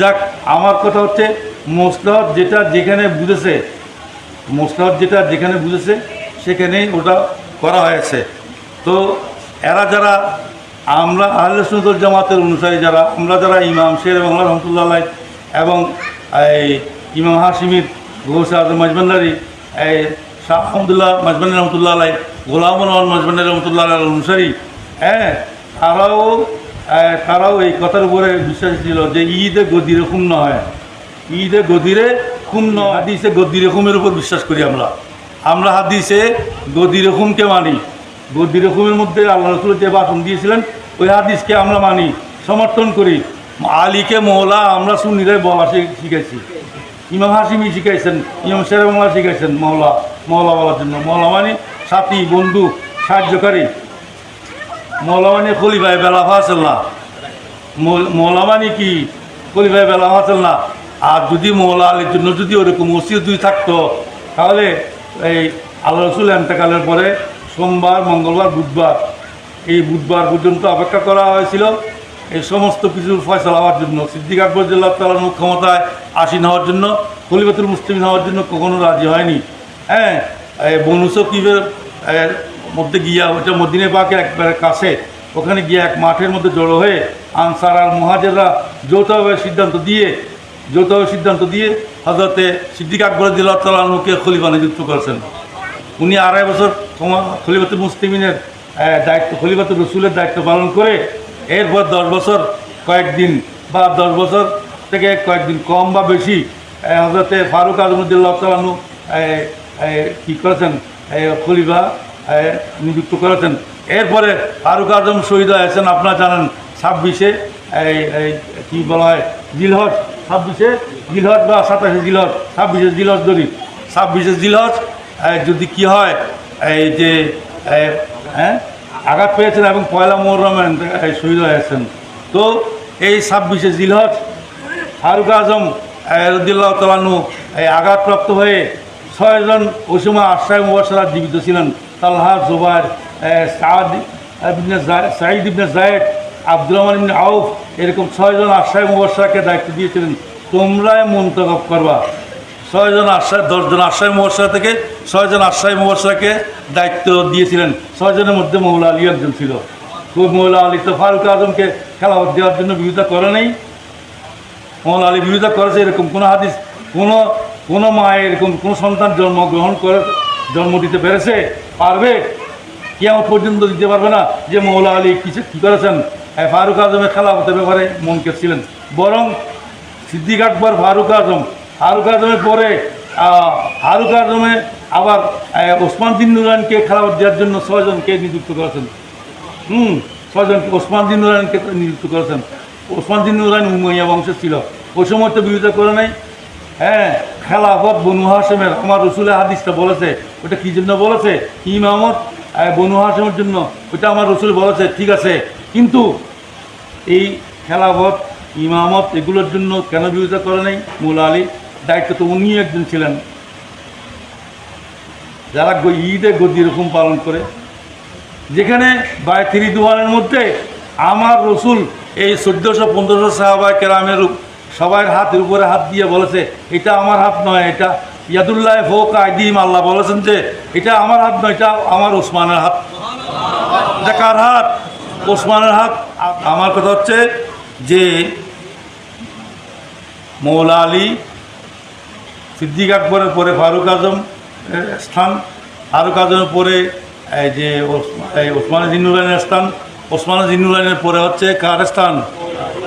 যাক, আমার কথা হচ্ছে মোসলাহত যেটা যেখানে বুঝেছে মোসলাহত যেটা যেখানে বুঝেছে, সেখানেই ওটা করা হয়েছে। তো এরা যারা, আমরা আহলে সুন্দর জামাতের অনুসারী যারা, আমরা যারা ইমাম শের বাংলা রহমতুল্লাহ এবং এই ইমাম হাসিমির গৌস আজম এই শাহ আহমদুল্লাহ মজবান্ডারি রহমতুল্লাহ গোলাম রহমান মজবান্ডারি রহমতুল্লাহ অনুসারী হ্যাঁ তারাও তারাও এই কথার উপরে বিশ্বাস ছিল যে ঈদে গদিরে খুম হয়। ঈদে গদিরে খুম ন হাদিসে গদিরে খুমের উপর বিশ্বাস করি আমরা। আমরা হাদিসে গদিরে খুমকে মানি। গদিরে খুমের মধ্যে আল্লাহ রসুল যে বাসন দিয়েছিলেন, ওই হাদিসকে আমরা মানি, সমর্থন করি। আলীকে মহলা আমরা সুন্নিরাই বলা শি- শিখাইছি। ইমাম হাসিমি শিখাইছেন, ইমাম শের বাংলা শিখাইছেন মহলা মহলা বলার জন্য। মহলা মানে সাথী বন্ধু সাহায্যকারী। মৌলামানি খলিফায় বেলা ফাসেল্লা। মৌলামানি কি খলিফায় বেলা ফাসেল্লা? আর যদি মৌলা আলীর জন্য যদি ওরকম ওসিও দুই থাকতো, তাহলে এই আল্লাহ রসুল এন্তেকালের পরে সোমবার, মঙ্গলবার, বুধবার, এই বুধবার পর্যন্ত অপেক্ষা করা হয়েছিল। এই সমস্ত কিছুর ফয়সলা হওয়ার জন্য, সিদ্দিক আকবর জেলা তালার ক্ষমতায় আসীন হওয়ার জন্য, খলিফাতুল মুসলিম হওয়ার জন্য কখনো রাজি হয়নি। হ্যাঁ এই বনু সকিবের, এর মধ্যে গিয়া ওটা মদিনে পাকে একবারে কাছে, ওখানে গিয়ে এক মাঠের মধ্যে জড়ো হয়ে আনসার আর মহাজেররা যৌথভাবে সিদ্ধান্ত দিয়ে, যৌথভাবে সিদ্ধান্ত দিয়ে হজরতে সিদ্দিক আকবর দিল্লাহ তালকে খলিফা নিযুক্ত করেছেন। উনি আড়াই বছর খলিফাতুল মুসলিমিনের দায়িত্ব খলিফাতুল রসুলের দায়িত্ব পালন করে এরপর দশ বছর কয়েকদিন বা দশ বছর থেকে কয়েকদিন কম বা বেশি হজরতে ফারুক আজমুদ্দিল্লাহ তালু কী করেছেন? খলিফা নিযুক্ত করেছেন। এরপরে ফারুক আজম শহীদ হয়েছেন, আপনারা জানেন, ছাব্বিশে এই কী বলা হয়, জিলহজ, ছাব্বিশে জিলহজ বা সাতাশে জিলহজ, ছাব্বিশে জিলহজ ধরি ছাব্বিশে জিলহজ যদি কি হয়, এই যে হ্যাঁ আঘাত পেয়েছেন এবং পয়লা মোহরম শহীদ হয়েছেন। তো এই ছাব্বিশে জিলহজ, ফারুক আজম রদিল্লাহ তালানু এই আঘাতপ্রাপ্ত হয়ে ছয়জন ওই আশ্রয় মুবাসারা জীবিত ছিলেন। তাল্লাহা জুবাইর সাদ সাঈদ ইবনে জায়েদ, আব্দুর রহমান ইবনে আউফ, এরকম ছয়জন আশ্রয় মুবাসাকে দায়িত্ব দিয়েছিলেন। তোমরাই মন্তব্য করবা। ছয়জন আশ্রয় দশজন আশ্রয় মুবাসা থেকে ছয়জন আশ্রয় মুবাসাকে দায়িত্ব দিয়েছিলেন। ছয়জনের মধ্যে মৌলা আলী একজন ছিল। তো মৌলা আলী তো ফারুক আজমকে খেলাফত দেওয়ার জন্য বিরোধিতা করে নেই। মৌলা আলী বিরোধিতা করেছে এরকম কোনো হাদিস, কোনো কোনো মায়ের এরকম কোনো সন্তান জন্মগ্রহণ করে জন্ম দিতে পেরেছে, পারবে? কেমন পর্যন্ত দিতে পারবে না। যে মৌলা আলী কিছু কী করেছেন? এই ফারুক আজমের খেলাফতের ব্যাপারে মনকে ছিলেন। বরং সিদ্দিক আকবর, ফারুক আজম, ফারুক আজমের পরে ফারুক আজমে আবার ওসমান দিন নুরানকে খেলাফত দেওয়ার জন্য ছয়জনকে নিযুক্ত করেছেন। হুম ছয়জন ওসমান দিন নুরানকে নিযুক্ত করেছেন। ওসমান দিন নুরান উমাইয়া বংশের ছিল। ওই সময় তো বিরোধিতা করে নাই। হ্যাঁ খেলাফত বনু হাসেমের আমার রসুলের হাদিসটা বলেছে ওটা কী জন্য বলেছে? ইমামত? বনু হাসেমের জন্য ওটা আমার রসুল বলেছে, ঠিক আছে। কিন্তু এই খেলাফত, ইমামত এগুলোর জন্য কেন বিরোধিতা করে নাই? মৌলা আলী, দায়িত্ব তো উনি একজন ছিলেন। যারা ঈদে গদি এরকম পালন করে। যেখানে বায়তিরি দুয়ারের মধ্যে আমার রসুল এই চোদ্দোশো পনেরোশো সাহাবায় কেরামের সবার হাতের উপরে হাত দিয়ে বলেছে, এটা আমার হাত নয়, এটা ইয়াদুল্লাহ ফোক আইদিম আল্লাহ বলেছেন যে, এটা আমার হাত নয়, এটা আমার ওসমানের হাত। এটা কার হাত? ওসমানের হাত। আমার কথা হচ্ছে যে, মৌলা আলী সিদ্দিক আকবরের পরে ফারুক আজম স্থান, ফারুক আজমের পরে এই যে ওসমান জিন্নুরাইনের স্থান, ওসমান জিন্নুরাইনের পরে হচ্ছে কার স্থান?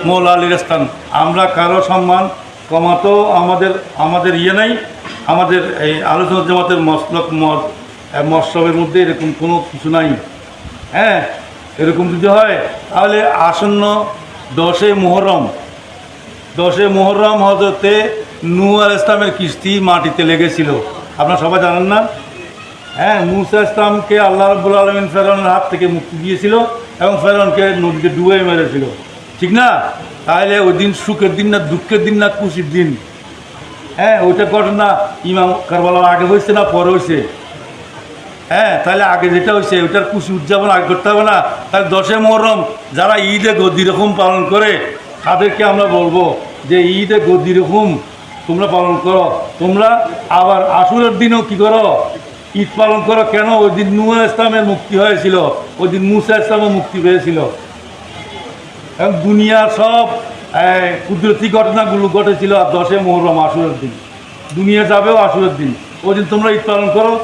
মৌলা আলীর স্থান। আমরা কারও সম্মান কমাতো আমাদের আমাদের ইয়ে নাই। আমাদের এই আলোচনা জামাতের মসলক মত মৎসবের মধ্যে এরকম কোনো কিছু নাই। হ্যাঁ এরকম যদি হয়, তাহলে আসন্ন দশে মোহরম দশে মোহরম হজরতে নূ আল ইসলামের কিস্তি মাটিতে লেগেছিল। আপনারা সবাই জানেন না? হ্যাঁ মুসা ইসলামকে আল্লাহ রব্বুল আলমিন ফেরনের হাত থেকে মুক্তি দিয়েছিল এবং ফেরনকে নদীতে ডুবে মেরেছিল। ঠিক না? তাহলে ওই দিন সুখের দিন না দুঃখের দিন না খুশির দিন? হ্যাঁ ওইটা ঘটনা ইমাম কারবালার আগে হয়েছে না পরে হয়েছে? হ্যাঁ তাহলে আগে যেটা হয়েছে, ওইটার খুশি উদযাপন আগে করতে হবে না। তাহলে দশে মহরম যারা ঈদে গদি রকম পালন করে, তাদেরকে আমরা বলব যে ঈদে গদির হুম তোমরা পালন করো। তোমরা আবার আসুরের দিনও কি করো? ঈদ পালন করো কেন? ওই দিন নুয়া ইসলামের মুক্তি হয়েছিল। ওই দিন মুসা ইসলামের মুক্তি পেয়েছিল। এবং দুনিয়ার সব কুদরতি ঘটনাগুলো ঘটেছিল আর দশে মোহরম আসুরের দিন। দুনিয়া যাবেও আসুরের দিন। ওই দিন তোমরা ঈদ পালন করো।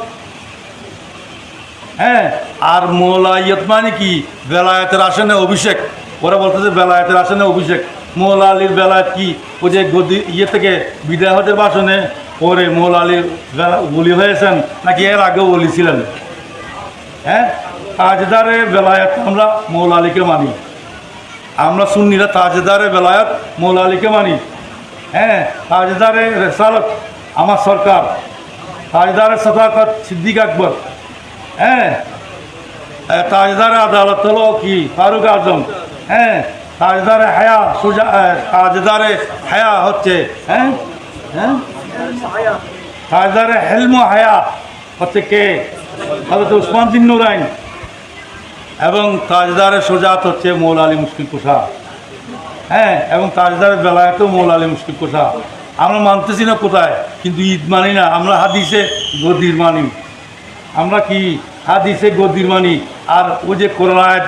হ্যাঁ আর মোলাইয়ত মানে কি? বেলায়েতের আসনে অভিষেক। ওরা বলতেছে বেলায়েতের আসনে অভিষেক। মোলা আলীর বেলায়েত কি? ওই যে গদি ইয়ে থেকে বিদায় হতে বাসনে পরে মোলা আলীর বেলা- বলি হয়েছেন, নাকি এর আগেও বলি ছিলেন? হ্যাঁ তাজদারে বেলায়েত আমরা মৌলা আলীকে মানি। আমরা সুন্নিরা তাজদারে বেলায়েত মৌলা আলীকে মানি। হ্যাঁ তাজেদারে রেসালত আমার সরকার, তাজদারে সফাকত সিদ্দিক আকবর। হ্যাঁ তাজদারে আদালত হলো কি? ফারুক আজম। হ্যাঁ তাজদারে হায়া সুজা তাজদারে হায়া হচ্ছে হ্যাঁ হ্যাঁ তাজদারে হেলম হায়া হচ্ছে কে? হজরত উসমান বিন নুরাইন। এবং তাজদারে সোজাত হচ্ছে মৌল আলী মুশকিল কোষা। হ্যাঁ এবং তাজদারের বেলায়তেও মৌল আলী মুশকিল কোষা। আমরা মানতেছি না কোথায়, কিন্তু ঈদ মানি না, আমরা হাদিসে গদির মানি। আমরা কি হাদিসে গদির মানি? আর ওই যে কোরআন আয়াত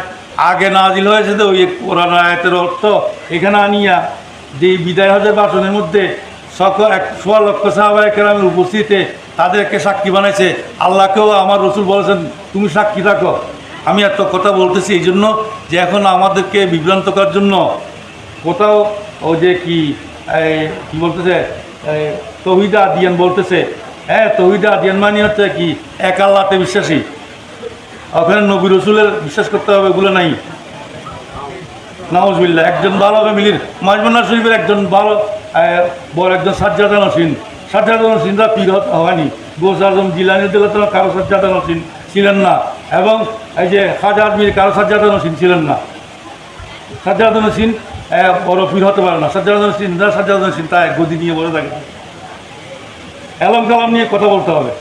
আগে নাজিল হয়েছে তো, ওই কোরআন আয়াতের অর্থ এখানে আনিয়া যে বিদায় হজের বাসনের মধ্যে সকল এক সোয়া লক্ষ সাহাবায় কেরামের উপস্থিতিতে তাদেরকে সাক্ষী বানাইছে। আল্লাহকেও আমার রসুল বলেছেন, তুমি সাক্ষী থাকো। আমি এত কথা বলতেছি এই জন্য যে এখন আমাদেরকে বিভ্রান্ত করার জন্য কোথাও, ও যে কি কি বলতেছে তহিদা দিয়ান বলতেছে। হ্যাঁ তহিদা দিয়ান মানে হচ্ছে কি, এক আল্লাহতে বিশ্বাসী। ওখানে নবী রসুলের বিশ্বাস করতে হবে এগুলো নাই। নাউজবিল্লা একজন ভালো হবে মিলির। মাজমান্না শরীফের একজন ভালো বড় একজন সাজ্জাদা নসিন সাজ্জাদা নসিনরা পীর হয়নি। গোস জিলানি দিলে তো কারও সাজ্জাদা নসিন ছিলেন না। এবং এই যে খাজা আজমির কারও সাজ্জাদা নসিন ছিলেন না। সাজ্জাদা নসিন বড় পীর হতে পারে না। সাজ্জাদা নসিন সাজ্জাদা নসিন তাই গদি নিয়ে বলে থাকে। এলম কালাম নিয়ে কথা বলতে হবে।